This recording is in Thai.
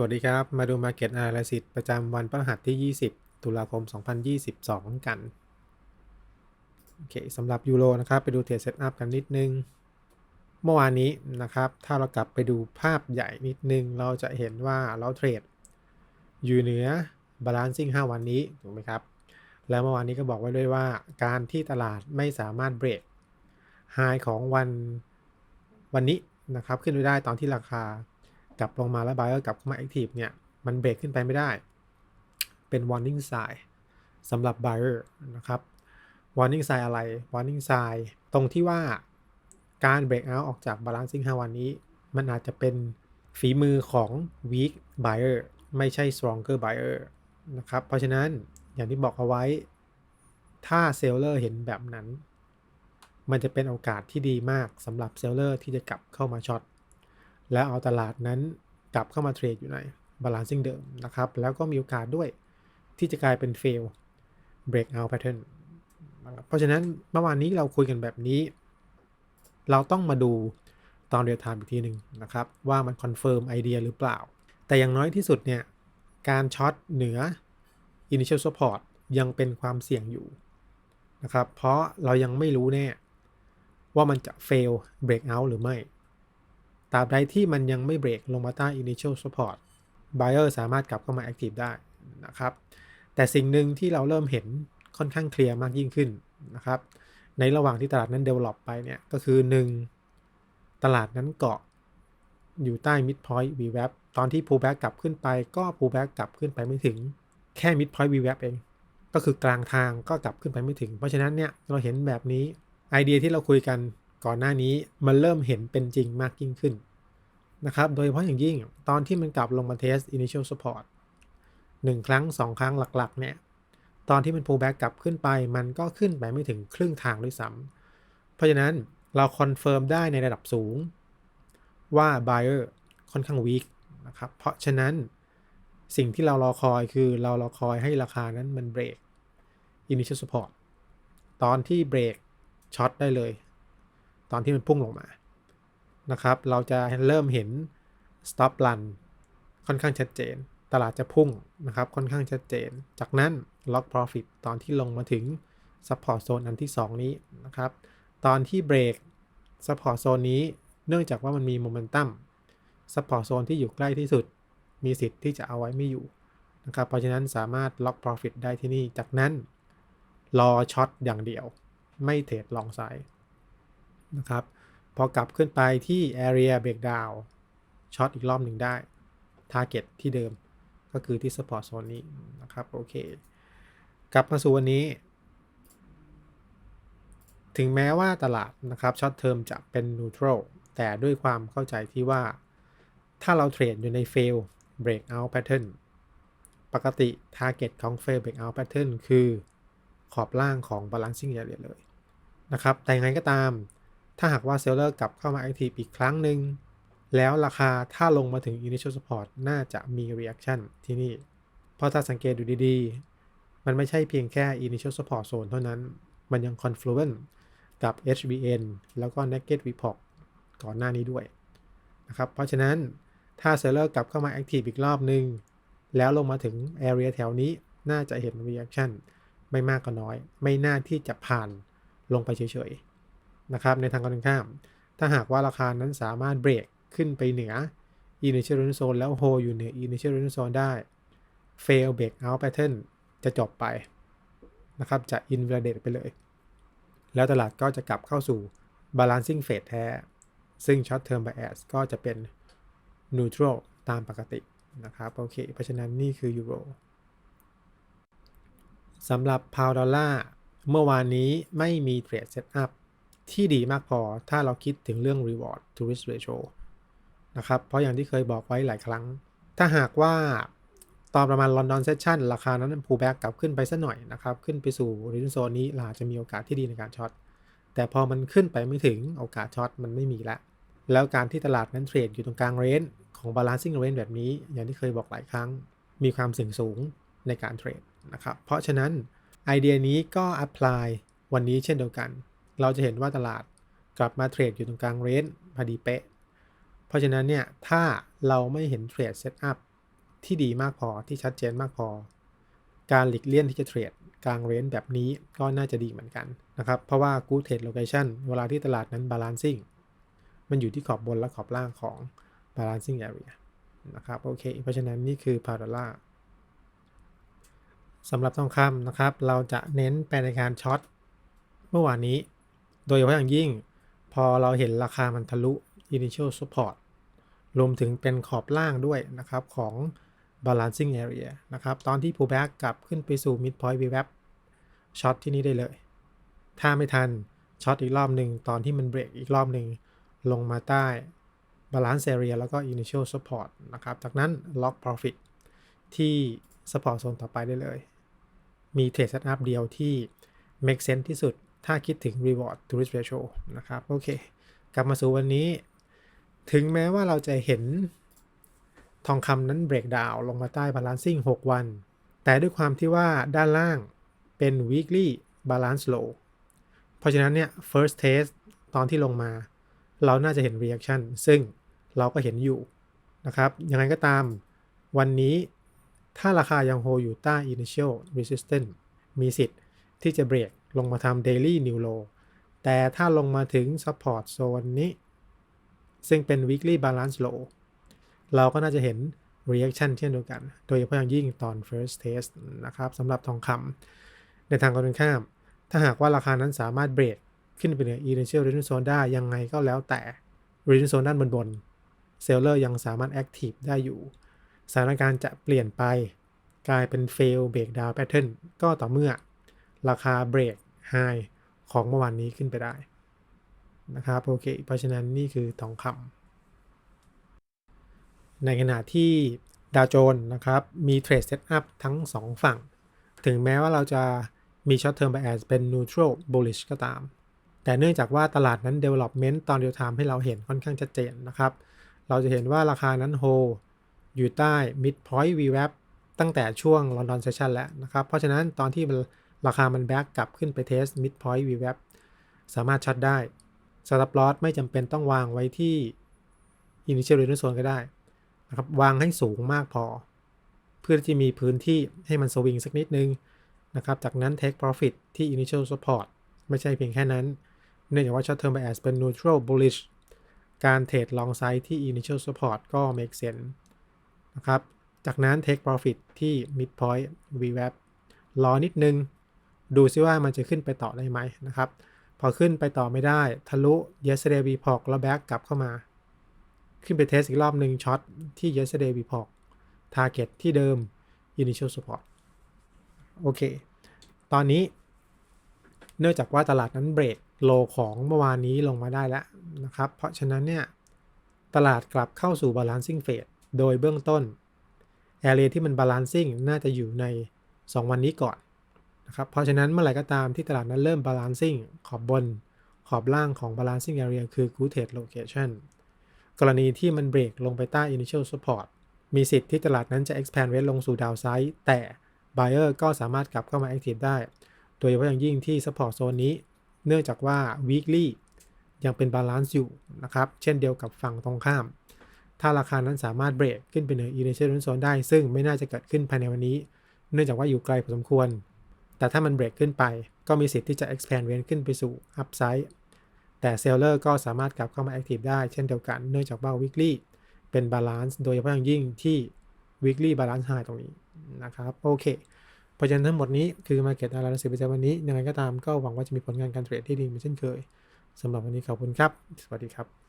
สวัสดีครับ มาดู Market Analysis ประจำวันพฤหัสที่ 20 ตุลาคม 2022 กัน โอเคสำหรับยูโรนะครับ ไปดูเทรดเซตอัพกันนิดนึง เมื่อวานนี้นะครับ ถ้าเรากลับไปดูภาพใหญ่นิดนึง เราจะเห็นว่าเราเทรดอยู่เหนือบาลานซิ่ง5 วันนี้ ถูกไหมครับ แล้วเมื่อวานนี้ก็บอกไว้ด้วยว่า การที่ตลาดไม่สามารถเบรกไฮของวันวันนี้นะครับ ขึ้นไปได้ตอนที่ราคา กลับลงมาแล้ว buyer กลับเข้ามา active เนี่ยมันเบรกขึ้นไปไม่ได้ เป็น warning sign สำหรับ buyer นะครับ warning sign อะไร warning sign ตรงที่ว่าการ break out ออกจาก balancing 5วันนี้ มันอาจจะเป็นฝีมือของ weak buyer ไม่ใช่ stronger buyer นะครับ เพราะฉะนั้นอย่างที่บอกเอาไว้ ถ้าเซลเลอร์เห็นแบบนั้น มันจะเป็นโอกาสที่ดีมากสำหรับเซลเลอร์ที่จะกลับเข้ามาช็อต แล้วเอาตลาดนั้นกลับเข้ามาเทรดอยู่ในบาลานซิ่งเดิมนะครับ แล้วก็มีโอกาสด้วยที่จะกลายเป็น fail breakout pattern เพราะฉะนั้นเมื่อวานนี้เราคุยกันแบบนี้ เราต้องมาดูตอนเรียลไทม์อีกทีหนึ่งนะครับ ว่ามันคอนเฟิร์มไอเดียหรือเปล่า แต่อย่างน้อยที่สุดเนี่ย การช็อตเหนือ initial support ยังเป็นความเสี่ยงอยู่นะครับ เพราะเรายังไม่รู้แน่ว่ามันจะ fail breakout หรือไม่ ตราบใดที่มันยังไม่เบรกลงมาใต้ initial support buyer สามารถกลับเข้ามา active ได้นะครับ แต่สิ่งหนึ่งที่เราเริ่มเห็นค่อนข้างเคลียร์มากยิ่งขึ้นนะครับ ในระหว่างที่ตลาดนั้น develop ไปเนี่ยก็คือ 1 ตลาดนั้นเกาะอยู่ใต้ midpoint VWAP ตอนที่ pullback กลับขึ้นไปก็ pullback กลับขึ้นไปไม่ถึง แค่ midpoint VWAP เอง ก็คือกลางทางก็กลับขึ้นไปไม่ถึง เพราะฉะนั้นเนี่ยเราเห็นแบบนี้ไอเดียที่เราคุยกัน ก่อนหน้านี้มันเริ่มเห็นเป็นจริงมากยิ่งขึ้นนะครับโดยเฉพาะอย่างยิ่งตอนที่มันกลับลงมาเทส initial support 1 ครั้ง 2 ครั้งหลักๆเนี่ยตอนที่มัน pull back กลับขึ้นไป มันก็ขึ้นไปไม่ถึงครึ่งทางด้วยซ้ำเพราะฉะนั้นเราคอนเฟิร์มได้ในระดับสูง ว่า buyer ค่อนข้าง weak นะครับเพราะฉะนั้นสิ่งที่เรารอคอยคือเรารอคอยให้ราคานั้นมันเบรก initial support ตอนที่เบรกช็อตได้เลย ตอนที่มันพุ่งลงมานะครับ เราจะเริ่มเห็น stop run ค่อนข้างชัดเจน ตลาดจะพุ่งนะครับค่อนข้างชัดเจน จากนั้น lock profit ตอนที่ลงมาถึง support zone อันที่ 2 นี้นะครับ ตอนที่เบรก support zone นี้ เนื่องจากว่ามันมี momentum support zone ที่อยู่ใกล้ที่สุด มีสิทธิ์ที่จะเอาไว้ไม่อยู่นะครับ เพราะฉะนั้นสามารถ lock profit ได้ที่นี่ จากนั้น รอช็อตอย่างเดียว ไม่เทรดลองไซด์ นะครับ พอกลับขึ้นไปที่ area breakdown ช็อตอีกรอบหนึ่งได้ target ที่เดิมก็คือที่ support zone นี้นะครับ โอเค กลับมาสู่วันนี้ ถึงแม้ว่าตลาดนะครับช็อตเทอมจะเป็น neutral แต่ด้วยความเข้าใจที่ว่า ถ้าเราเทรดอยู่ใน fail breakout pattern ปกติ target ของ fail breakout pattern คือขอบล่างของ balancing area เลยนะครับ แต่ยังไงก็ตาม ถ้าหากว่าเซลเลอร์กลับเข้ามา Active อีกครั้งหนึ่ง แล้วราคาถ้าลงมาถึง Initial Support น่าจะมี Reaction ที่นี่ เพราะถ้าสังเกตดูดีๆ มันไม่ใช่เพียงแค่ Initial Support Zone เท่านั้น มันยัง Confluent กับ HBN แล้วก็ Naked v p o ก่อนหน้านี้ด้วยนะครับ เพราะฉะนั้นถ้าเซลเลอร์กลับเข้ามา Active อีกรอบหนึ่งแล้วลงมาถึง Area แถวนี้น่าจะเห็น Reaction ไม่มากก็น้อย ไม่น่าที่จะผ่านลงไปเฉยๆ นะครับในทางการข้าม ถ้าหากว่าราคานั้นสามารถเบรกขึ้นไปเหนือ initial r e n zone แล้วโฮอยู่เหนือ initial r e n zone ได้ fail break out pattern จะจบไปนะครับจะ invalidate ไปเลย แล้วตลาดก็จะกลับเข้าสู่ balancing phase แท้ ซึ่ง short term bias ก็จะเป็น neutral ตามปกตินะครับโอเค เพราะฉะนั้นนี่คือยูโรสำหรับพาวดอลลาร์เมื่อวานนี้ไม่มีเทรดเซตอัพ ที่ดีมากพอถ้าเราคิดถึงเรื่อง reward to risk ratio นะครับ เพราะอย่างที่เคยบอกไว้หลายครั้ง ถ้าหากว่าตอนประมาณ London Session ราคานั้น pull back กลับขึ้นไปสักหน่อยนะครับ ขึ้นไปสู่ region zone นี้ลาจะมีโอกาสที่ดีในการช็อต แต่พอมันขึ้นไปไม่ถึงโอกาสช็อตมันไม่มีละ แล้วการที่ตลาดนั้นเทรดอยู่ตรงกลางเรนของ balancing range แบบนี้ อย่างที่เคยบอกหลายครั้ง มีความเสี่ยงสูงในการเทรดนะครับ เพราะฉะนั้นไอเดียนี้ก็ apply วันนี้เช่นเดียวกัน เราจะเห็นว่าตลาดกลับมาเทรดอยู่ตรงกลางเรนจ์พอดีเป๊ะ เพราะฉะนั้นเนี่ย ถ้าเราไม่เห็นเทรดเซตอัพที่ดีมากพอที่ชัดเจนมากพอ การหลีกเลี่ยงที่จะเทรดกลางเรนจ์แบบนี้ก็น่าจะดีเหมือนกันนะครับ เพราะว่า good trade location เวลาที่ตลาดนั้น balancing มันอยู่ที่ขอบบนและขอบล่างของ balancing area นะครับโอเค เพราะฉะนั้นนี่คือพา r ดอลลาสำหรับทองคำนะครับ เราจะเน้นไปในการช็อตเมื่อวานนี้ โดยเฉพาะอย่างยิ่ง พอเราเห็นราคามันทะลุ initial support รวมถึงเป็นขอบล่างด้วยนะครับ ของ balancing area นะครับ ตอนที่ pullback กลับขึ้นไปสู่ midpoint VWAP ช็อตที่นี่ได้เลย ถ้าไม่ทันช็อตอีกรอบหนึ่งตอนที่มันเบรกอีกรอบหนึ่งลงมาใต้ balance area แล้วก็ initial support นะครับ จากนั้น lock profit ที่ support zone ต่อไปได้เลย มี trade setup เดียวที่ make sense ที่สุด ถ้าคิดถึง reward to risk ratio นะครับ โอเค กลับมาสู่วันนี้ ถึงแม้ว่าเราจะเห็นทองคำนั้น break down ลงมาใต้ balancing 6 วัน แต่ด้วยความที่ว่าด้านล่างเป็น weekly balance low เพราะฉะนั้นเนี่ย first test ตอนที่ลงมา เราน่าจะเห็น reaction ซึ่งเราก็เห็นอยู่นะครับยังไงก็ตามวันนี้ถ้าราคายังโฮอยู่ใต้ initial resistance มีสิทธิ์ที่จะเบรก ลงมาทำ daily new low แต่ถ้าลงมาถึง support zone นี้ ซึ่งเป็น weekly balance low เราก็น่าจะเห็น reaction เช่นเดียวกัน โดยเฉพาะอย่างยิ่งตอน first test นะครับสำหรับทองคำในทางตรงข้าม ถ้าหากว่าราคานั้นสามารถเบรกขึ้นไปเหนือ initial resistance zone ได้ยังไงก็แล้วแต่ resistance zone ด้านบนบนเซลเลอร์ยังสามารถ active ได้อยู่สถานการณ์จะเปลี่ยนไปกลายเป็น fail break down pattern ก็ต่อเมื่อ ราคาเบรก high ของเมื่อวานนี้ขึ้นไปได้นะครับโอเค เพราะฉะนั้นนี่คือทองคำในขณะที่ดาวโจนส์นะครับมีเทรดเซตอัพทั้ง 2 ฝั่ง ถึงแม้ว่าเราจะมี short term bias เป็น neutral bullish ก็ตาม แต่เนื่องจากว่าตลาดนั้น development ตอนเดียวทามให้เราเห็นค่อนข้างชัดเจนนะครับ เราจะเห็นว่าราคานั้นโฮอยู่ใต้ midpoint VWAP ตั้งแต่ช่วง London Session แล้วนะครับ เพราะฉะนั้นตอนที่ ราคามันแบ็กกลับขึ้นไปเทส midpoint VWAP สามารถช็อตได้ stop loss ไม่จำเป็นต้องวางไว้ที่ initial resistance zone ก็ได้นะครับวางให้สูงมากพอ เพื่อที่มีพื้นที่ให้มันสวิงสักนิดนึงนะครับ จากนั้น take profit ที่ initial support ไม่ใช่เพียงแค่นั้น เนื่องจากว่า short term bias เป็น neutral bullish การเทรด long side ที่ initial support ก็ make sense นะครับ จากนั้น take profit ที่ midpoint VWAP รอนิดนึง ดูซิว่ามันจะขึ้นไปต่อได้ไหมนะครับ พอขึ้นไปต่อไม่ได้ทะลุ yesterday v p o c แล้ว back กลับเข้ามา ขึ้นไปเทสอีกรอบหนึ่งช็อตที่ yesterday v p o c target ที่เดิม initial support โอเค ตอนนี้ เนื่องจากว่าตลาดนั้นเบรกโลของเมื่อวานนี้ลงมาได้แล้วนะครับ เพราะฉะนั้นเนี่ย ตลาดกลับเข้าสู่ balancing phase โดยเบื้องต้น area ที่มัน balancing น่าจะอยู่ใน 2 วันนี้ก่อน นะครับเพราะฉะนั้นเมื่อไหร่ก็ตามที่ตลาดนั้นเริ่ม balancing ขอบบน ขอบล่างของ balancing area คือ good trade location กรณีที่มันเบรกลงไปใต้ initial support มีสิทธิ์ที่ตลาดนั้นจะ expand rate ลงสู่ downside แต่ buyer ก็สามารถกลับเข้ามา active ได้ โดยเฉพาะอย่างยิ่งที่ support zone นี้ เนื่องจากว่า weekly ยังเป็น balance อยู่นะครับ เช่นเดียวกับฝั่งตรงข้าม ถ้าราคานั้นสามารถเบรกขึ้นไปเหนือ initial zone ได้ ซึ่งไม่น่าจะเกิดขึ้นภายในวันนี้ เนื่องจากว่าอยู่ไกลพอสมควร แต่ถ้ามันเบรกขึ้นไป ก็มีสิทธิ์ที่จะ expand range ขึ้นไปสู่ upside แต่เซลเลอร์ก็สามารถกลับเข้ามา active ได้เช่นเดียวกัน เนื่องจากว่า weekly เป็น balance โดยเฉพาะอย่างยิ่งที่ weekly balance high ตรงนี้นะครับ โอเค เพราะฉะนั้นทั้งหมดนี้คือ Market Analysis ประจำวันนี้ ยังไงก็ตามก็หวังว่าจะมีผลงานการเทรดที่ดีเหมือนเช่นเคยสำหรับวันนี้ขอบคุณครับ สวัสดีครับ